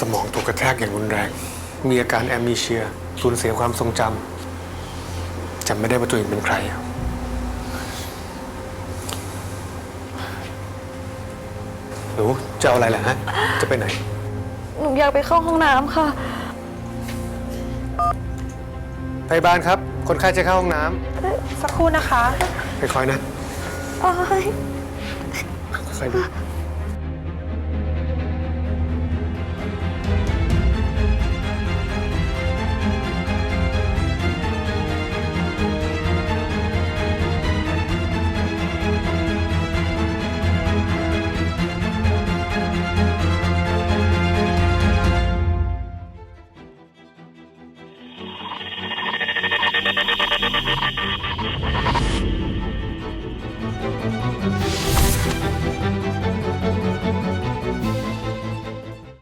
สมองถูกกระแทกอย่างรุนแรง มีอาการแอมนีเชีย สูญเสียความทรงจำ จำไม่ได้ว่าตัวเองเป็นใคร หนูจะเอาอะไรล่ะฮะ จะไปไหน หนูอยากไปเข้าห้องน้ำค่ะ พยาบาลครับ คนไข้จะเข้าห้องน้สักครู่นะคะำคอยนะ โอ้ย ค่อยๆดู